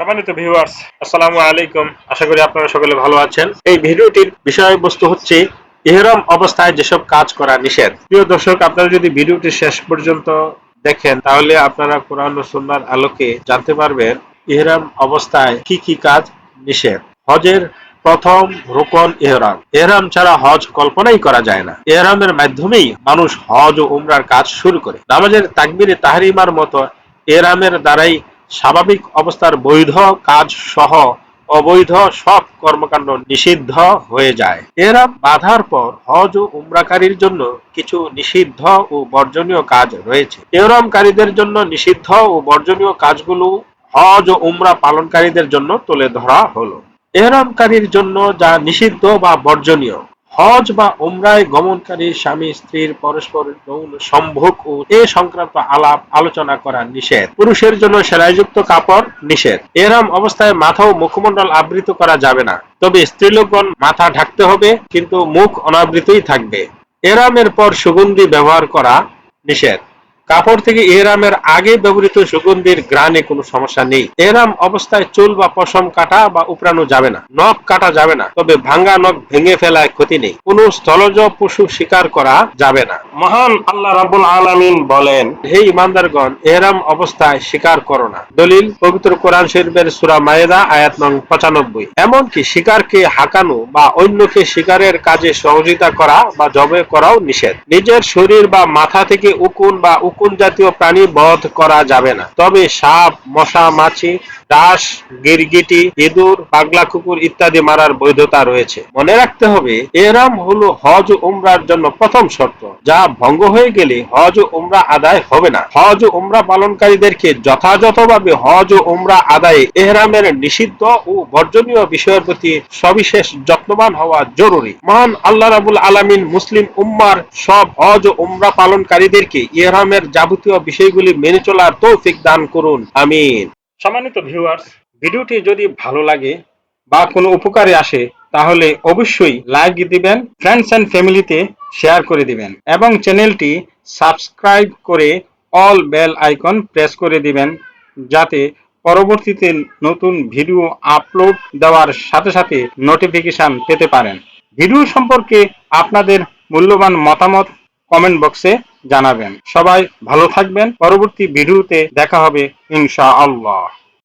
সম্মানিত ভিউয়ার্স আসসালামু আলাইকুম। আশা করি আপনারা সকলে ভালো আছেন। এই ভিডিওটির বিষয়বস্তু হচ্ছে ইহরাম অবস্থায় যেসব কাজ করা নিষেধ। প্রিয় দর্শক, আপনারা যদি ভিডিওটি শেষ পর্যন্ত দেখেন, তাহলে আপনারা কোরআন ও সুন্নাহর আলোকে জানতে পারবেন ইহরাম অবস্থায় কি কি কাজ নিষেধ। হজের প্রথম রোকন ইহরাম ইহরাম ছাড়া হজ কল্পনাই করা যায় না। ইহরামের মাধ্যমেই মানুষ হজ ও উমরার কাজ শুরু করে। নামাজের তাকবিরে তাহরিমার মতো এরামের দ্বারাই স্বাভাবিক অবস্থার বৈধ কাজ সহ অবৈধ সব কর্মকাণ্ড নিষিদ্ধ হয়ে যায়। এরাম বাধার পর হজ ও উমরাকারীর জন্য কিছু নিষিদ্ধ ও বর্জনীয় কাজ রয়েছে। এরমকারীদের জন্য নিষিদ্ধ ও বর্জনীয় কাজগুলো হজ ও উমরা পালনকারীদের জন্য তুলে ধরা হলো। এহরামকারীর জন্য যা নিষিদ্ধ বা বর্জনীয় হজ বা উমরায় গমনকারী স্বামী, স্ত্রীর পরস্পর যৌন সম্ভোগ ও এ সংক্রান্ত আলাপ আলোচনা করা নিষেধ। পুরুষের জন্য সেলাইযুক্ত কাপড় নিষেধ। এরম অবস্থায় মাথা ও মুখমণ্ডল আবৃত করা যাবে না। তবে স্ত্রীলোকগণ মাথা ঢাকতে হবে, কিন্তু মুখ অনাবৃতই থাকবে। এরামের পর সুগন্ধি ব্যবহার করা নিষেধ। কাপড় থেকে এরামের আগে ব্যবহৃত সুগন্ধির গ্রানে কোনো সমস্যা নেই। এরাম অবস্থায় চুল বা পশম কাটা বা উপড়ানো যাবে না। নখ কাটা যাবে না। তবে ভাঙ্গা নখ ভেঙে ফেলায় ক্ষতি নেই। কোনো স্থলজ পশু শিকার করা যাবে না। মহান আল্লাহ রাবুল আলামিন বলেন, হে ইমানদারগণ এরাম অবস্থায় শিকার করো না। দলিল, পবিত্র কোরআন শরীফের সূরা মায়েদা, আয়াত নং পঁচানব্বই। এমনকি শিকারকে হাঁকানো বা অন্যকে শিকারের কাজে সহযোগিতা করা বা জবে করাও নিষেধ। নিজের শরীর বা মাথা থেকে উকুন বা উকুন জাতীয় প্রাণী বধ করা যাবে না। তবে সাপ মশা মাছি ডাস গিরগিটি, ইঁদুর, পাগলা কুকুর ইত্যাদি মারার বৈধতা রয়েছে। মনে রাখতে হবে এরাম হলো হজ উমরার জন্য প্রথম শর্ত, যা ভঙ্গ হয়ে গেলে হজ উমরা আদায় হবে না। হজ উমরা পালনকারীদেরকে যথাযথভাবে হজ উমরা আদায়ে এহরামের নিষিদ্ধ ও বর্জনীয় বিষয়ের প্রতি সবিশেষ যত্নবান হওয়া জরুরি। মহান আল্লাহ রাবুল আলামিন মুসলিম উম্মার সব হজ ও উমরা পালনকারীদেরকে ইহরামের যাবতীয় বিষয়গুলি মেনে চলার তৌফিক দান করুন। আমিন। সম্মানিত ভিউয়ার্স ভিডিওটি যদি ভালো লাগে বা কোনো উপকারে আসে, তাহলে অবশ্যই লাইক দিবেন ফ্রেন্ডস এন্ড ফ্যামিলিতে শেয়ার করে দিবেন এবং চ্যানেলটি সাবস্ক্রাইব করে অল বেল আইকন প্রেস করে দিবেন যাতে পরবর্তীতে নতুন ভিডিও আপলোড দেওয়ার সাথে সাথে নোটিফিকেশন পেতে পারেন। ভিডিও সম্পর্কে আপনাদের মূল্যবান মতামত কমেন্ট বক্সে জানাবেন। সবাই ভালো থাকবেন। পরবর্তী ভিডিওতে দেখা হবে ইনশাআল্লাহ।